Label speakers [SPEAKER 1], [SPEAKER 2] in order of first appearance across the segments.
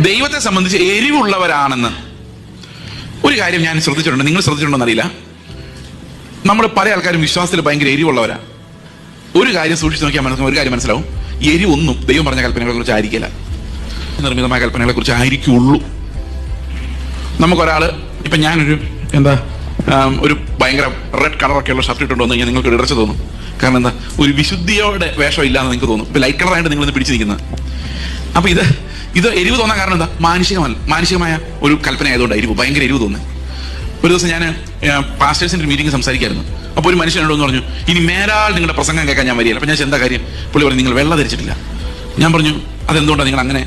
[SPEAKER 1] ദൈവത്തെ സംബന്ധിച്ച് എരിവുള്ളവരാണെന്ന്. ഒരു കാര്യം ഞാൻ ശ്രദ്ധിച്ചിട്ടുണ്ട്. നിങ്ങൾ ശ്രദ്ധിച്ചിട്ടുണ്ടോ അറിയില്ല നമ്മൾ പല ആൾക്കാരും വിശ്വാസത്തിൽ ഭയങ്കര എരിവുള്ളവരാ. ഒരു കാര്യം സൂക്ഷിച്ച് നോക്കിയാൽ മനസ്സിലാവും ഒരു കാര്യം മനസ്സിലാവും. എരിവൊന്നും ദൈവം പറഞ്ഞ കൽപ്പനകളെ കുറിച്ച് ആയിരിക്കില്ല. നിർമ്മിതമായ കൽപ്പനകളെ കുറിച്ച് ആയിരിക്കുള്ളൂ. നമുക്കൊരാൾ ഇപ്പൊ ഞാനൊരു എന്താ ഒരു ഭയങ്കര റെഡ് കളറൊക്കെ ഉള്ള ഷർട്ട് ഇട്ടുണ്ടോ എന്ന് കഴിഞ്ഞാൽ നിങ്ങൾക്ക് ഇടർച്ച തോന്നും. കാരണം എന്താ ഒരു വിശുദ്ധിയോടെ വേഷം ഇല്ലാന്ന് നിങ്ങൾക്ക് തോന്നും. ഇപ്പൊ ലൈറ്റ് കളറായിട്ട് നിങ്ങൾ പിടിച്ചിരിക്കുന്നത് അപ്പൊ ഇത് ഇത് എരിവ് തോന്നാൻ കാരണം എന്താ? മാനുഷികമല്ല. മാനുഷികമായ ഒരു കൽപ്പന ആയതുകൊണ്ട് എരിവ് ഭയങ്കര എരിവ് തോന്നുന്നത്. ഒരു ദിവസം ഞാൻ പാസ്റ്റേഴ്സിന്റെ ഒരു മീറ്റിംഗ് സംസാരിക്കായിരുന്നു. അപ്പോൾ ഒരു മനുഷ്യൻ എന്ന് പറഞ്ഞു ഇനി മേലാൽ നിങ്ങളുടെ പ്രസംഗം കേൾക്കാൻ ഞാൻ വരികയില്ല. അപ്പൊ ഞാൻ എന്താ കാര്യം? പുള്ളി പറഞ്ഞു നിങ്ങൾ വെള്ള ധരിച്ചിട്ടില്ല. ഞാൻ പറഞ്ഞു അതെന്തുകൊണ്ടാണ് നിങ്ങൾ അങ്ങനെ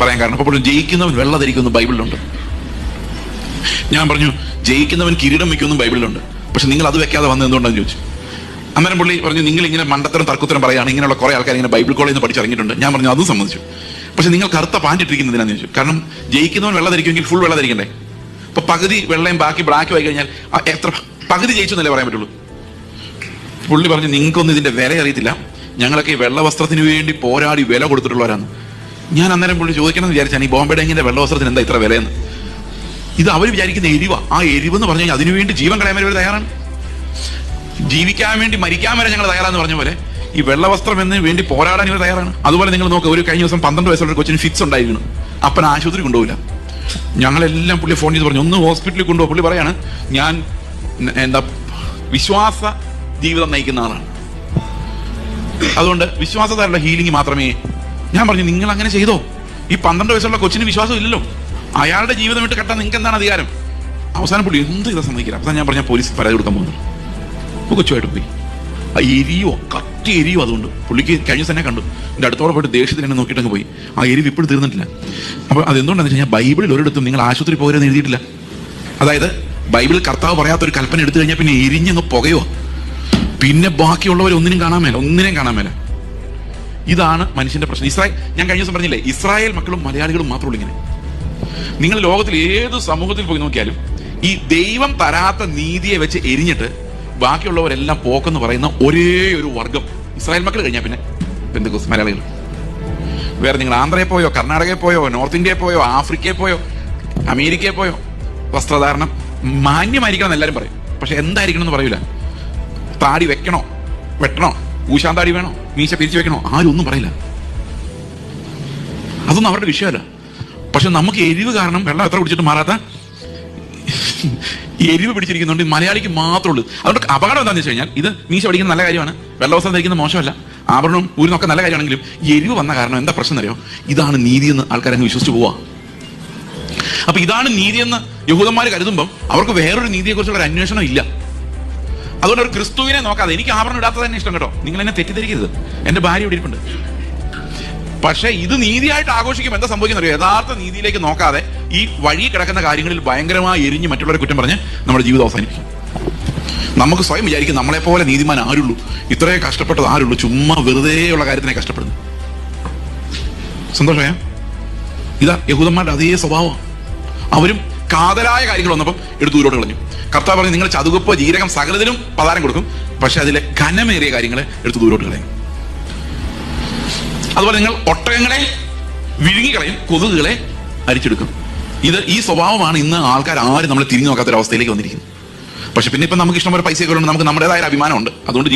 [SPEAKER 1] പറയാൻ കാരണം? അപ്പോൾ ജയിക്കുന്നവൻ വെള്ള ധരിക്കുന്നു ബൈബിളിലുണ്ട്. ഞാൻ പറഞ്ഞു ജയിക്കുന്നവൻ കിരീടം വയ്ക്കുന്നു ബൈബിളിലുണ്ട്. പക്ഷെ നിങ്ങൾ അത് വെക്കാതെ വന്നത് എന്തുകൊണ്ടാന്ന് ചോദിച്ചു. അന്നേരം പുള്ളി പറഞ്ഞു നിങ്ങൾ ഇങ്ങനെ മണ്ടത്തരം തർക്കുത്തരം പറയുകയാണ് ഇങ്ങനെയുള്ള കുറെ ആൾക്കാർ ഇങ്ങനെ ബൈബിൾ കോളേജിൽ നിന്ന് പഠിച്ചിറങ്ങിയിട്ടുണ്ട്. ഞാൻ പറഞ്ഞു അതും സമ്മതിച്ചു. പക്ഷെ നിങ്ങൾ കറുത്ത പാന്റ് ഇട്ടിരിക്കുന്നതിനാന്ന് ചോദിച്ചു. കാരണം ജയിക്കുന്നവൻ വെള്ള ധരിക്കുമെങ്കിൽ ഫുൾ വെള്ള ധരിക്കണ്ടേ? അപ്പൊ പകുതി വെള്ളയും ബാക്കി ബ്ലാക്കും ആയി കഴിഞ്ഞാൽ എത്ര പകുതി ജയിച്ചു എന്നല്ലേ പറയാൻ പറ്റുള്ളൂ? പുള്ളി പറഞ്ഞു നിങ്ങൾക്കൊന്നും ഇതിന്റെ വില അറിയത്തില്ല. ഞങ്ങളൊക്കെ ഈ വെള്ള വസ്ത്രത്തിന് വേണ്ടി പോരാടി വില കൊടുത്തിട്ടുള്ളവരാണ് ഞാൻ അന്നേരം പുള്ളി ചോദിക്കണം എന്ന് വിചാരിച്ചാണ് ഈ ബോംബെ ഡെങ്ങിന്റെ വെള്ള വസ്ത്രത്തിന് എന്താ ഇത്ര വിലയെന്ന്. ഇത് അവർ വിചാരിക്കുന്ന എരിവ. ആ എരിവ് എന്ന് പറഞ്ഞു കഴിഞ്ഞാൽ അതിനുവേണ്ടി ജീവൻ കളയാൻ വരെ തയ്യാറാണ്. ജീവിക്കാൻ വേണ്ടി മരിക്കാൻ വരെ ഞങ്ങൾ തയ്യാറാന്ന് പറഞ്ഞ പോലെ ഈ വെള്ളവസ്ത്രം എന്നതിന് വേണ്ടി പോരാടാൻ ഇവർ തയ്യാറാണ്. അതുപോലെ നിങ്ങൾ നോക്കുക ഒരു കഴിഞ്ഞ ദിവസം പന്ത്രണ്ട് വയസ്സുള്ള കൊച്ചിന് ഫിക്സ് ഉണ്ടായിരുന്നു അപ്പൻ ആശുപത്രി കൊണ്ടുപോകില്ല ഞങ്ങളെല്ലാം പുള്ളി ഫോൺ ചെയ്ത് പറഞ്ഞു ഒന്ന് ഹോസ്പിറ്റലിൽ കൊണ്ടുപോകും പുള്ളി പറയാണ് ഞാൻ എന്താ വിശ്വാസ ജീവിതം നയിക്കുന്ന ആളാണ്. അതുകൊണ്ട് വിശ്വാസതാരുള്ള ഹീലിംഗ് മാത്രമേ ഞാൻ പറഞ്ഞു നിങ്ങൾ അങ്ങനെ ചെയ്തോ? ഈ പന്ത്രണ്ട് വയസ്സുള്ള കൊച്ചിന് വിശ്വാസം ഇല്ലല്ലോ. അയാളുടെ ജീവിതം വിട്ട് കെട്ടാൻ നിങ്ങൾക്ക് എന്താണ് അധികാരം? അവസാനം പുള്ളി എന്ത് ഇതാ സമ്മതിക്കില്ല. അവസാനം ഞാൻ പറഞ്ഞ പോലീസ് പരാതി കൊടുക്കാൻ പോകുന്നു. കൊച്ചുമായിട്ട് പോയി. ആ എരിയോ കട്ടി എരിയും അതുകൊണ്ട്. പുള്ളിക്ക് കഴിഞ്ഞ തന്നെ കണ്ടു. എന്റെ അടുത്തോടെ പോയിട്ട് ദേഷ്യത്തിൽ എന്നെ നോക്കിയിട്ടങ്ങ് പോയി. ആ എരിവ് ഇപ്പോഴും തീർന്നിട്ടില്ല. അപ്പോൾ അതെന്തുകൊണ്ടാണെന്ന് വെച്ച് കഴിഞ്ഞാൽ ബൈബിളിൽ ഒരിടത്തും നിങ്ങൾ ആശുപത്രി പോകരുതെന്ന് എഴുതിയിട്ടില്ല. അതായത് ബൈബിളിൽ കർത്താവ് പറയാത്ത ഒരു കൽപ്പന എടുത്തു കഴിഞ്ഞാൽ പിന്നെ എരിഞ്ഞങ്ങ് പുകയോ പിന്നെ ബാക്കിയുള്ളവർ ഒന്നിനും കാണാൻ മേല. ഒന്നിനെയും കാണാൻ മേല. ഇതാണ് മനുഷ്യന്റെ പ്രശ്നം. ഇസ്രായേൽ ഞാൻ കഴിഞ്ഞ ദിവസം പറഞ്ഞില്ലേ ഇസ്രായേൽ മക്കളും മലയാളികളും മാത്രമുള്ളൂ ഇങ്ങനെ. നിങ്ങൾ ലോകത്തിൽ ഏത് സമൂഹത്തിൽ പോയി നോക്കിയാലും ഈ ദൈവം തരാത്ത നീതിയെ വെച്ച് എരിഞ്ഞിട്ട് ബാക്കിയുള്ളവരെല്ലാം പോക്കെന്ന് പറയുന്ന ഒരേ ഒരു വർഗം. ഇസ്രായേൽ മക്കൾ കഴിഞ്ഞാൽ പിന്നെ ബന്ധുക്കോസ് മലയാളികൾ. വേറെ നിങ്ങൾ ആന്ധ്രയിൽ പോയോ കർണാടകയിൽ പോയോ നോർത്ത് ഇന്ത്യയിൽ പോയോ ആഫ്രിക്കയിൽ പോയോ അമേരിക്കയിൽ പോയോ? വസ്ത്രധാരണം മാന്യമായിരിക്കണം എന്ന് എല്ലാവരും പറയും. പക്ഷെ എന്തായിരിക്കണം എന്ന് പറയൂല. താടി വെക്കണോ? വെട്ടണോ? ഊശാൻ താടി വേണോ? മീശ പിരിച്ചു വെക്കണോ? ആരും ഒന്നും പറയില്ല. അതൊന്നും അവരുടെ വിഷയമല്ല. പക്ഷെ നമുക്ക് എരിവ് കാരണം വെള്ളം എത്ര കുടിച്ചിട്ട് മാറാത്ത എരിവ് പിടിച്ചിരിക്കുന്നുണ്ട് മലയാളിക്ക് മാത്രമേ ഉള്ളൂ അതുകൊണ്ട് അപകടം എന്താണെന്ന് വെച്ച് കഴിഞ്ഞാൽ ഇത് മീശ പഠിക്കുന്ന നല്ല കാര്യമാണ്. വെള്ളവസ്ത്രം ധരിക്കുന്നത് മോശമല്ല. ആഭരണവും ഊരിനൊക്കെ നല്ല കാര്യമാണെങ്കിലും എരിവ് വന്ന കാരണം എന്താ പ്രശ്നം അറിയോ ഇതാണ് നീതി എന്ന് ആൾക്കാരങ്ങ് വിശ്വസിച്ച് പോവാ. അപ്പൊ ഇതാണ് നീതി എന്ന് യഹൂദന്മാർ കരുതുമ്പം അവർക്ക് വേറൊരു നീതിയെക്കുറിച്ചുള്ള ഒരു അന്വേഷണം ഇല്ല. അതുകൊണ്ട് ഒരു ക്രിസ്തുവിനെ നോക്കാതെ എനിക്ക് ആഭരണം ഇടാത്തത് തന്നെ ഇഷ്ടം കേട്ടോ. നിങ്ങൾ എന്നെ തെറ്റിദ്ധരിക്കരുത്. എന്റെ ഭാര്യ ഇവിടെ ഇരിപ്പുണ്ട്. പക്ഷേ ഇത് നീതിയായിട്ട് ആഘോഷിക്കുമ്പോൾ എന്താ സംഭവിക്കുന്ന അറിയോ? യഥാർത്ഥ നീതിയിലേക്ക് നോക്കാതെ ഈ വഴി കിടക്കുന്ന കാര്യങ്ങളിൽ ഭയങ്കരമായി എരിഞ്ഞ് മറ്റുള്ളവരെ കുറ്റം പറഞ്ഞ് നമ്മുടെ ജീവിതം അവസാനിപ്പിക്കും. നമുക്ക് സ്വയം വിചാരിക്കും നമ്മളെ പോലെ നീതിമാൻ ആരുള്ളൂ. ഇത്രയും കഷ്ടപ്പെട്ടത് ആരുള്ളൂ. ചുമ്മാ വെറുതെയുള്ള കാര്യത്തിനെ കഷ്ടപ്പെടുന്നു. സന്തോഷമായ ഇതാ യഹൂദന്മാരുടെ അതേ സ്വഭാവം. അവരും കാതലായ കാര്യങ്ങൾ വന്നപ്പം എടുത്തു ദൂരോട്ട് കളഞ്ഞു. കർത്താവ് പറഞ്ഞു നിങ്ങൾ ചതുകപ്പ് ജീരകം സകലതിലും പതാരം കൊടുക്കും. പക്ഷെ അതിലെ ഘനമേറിയ കാര്യങ്ങളെ എടുത്തു ദൂരോട്ട് കളയും. അതുപോലെ നിങ്ങൾ ഒട്ടകങ്ങളെ വിഴുങ്ങിക്കളയും കൊതുകുകളെ അരിച്ചെടുക്കും. ഇത് ഈ സ്വഭാവമാണ് ഇന്ന് ആൾക്കാർ ആരും നമ്മളെ തിരിഞ്ഞു നോക്കാത്ത ഒരു അവസ്ഥയിലേക്ക് വന്നിരിക്കുന്നത്. പക്ഷെ പിന്നെ ഇപ്പം നമുക്ക് ഇഷ്ടംപോലെ പൈസയൊക്കെ ഉണ്ട് നമുക്ക് നമ്മുടേതായ അഭിമാനമുണ്ട്. അതുകൊണ്ട്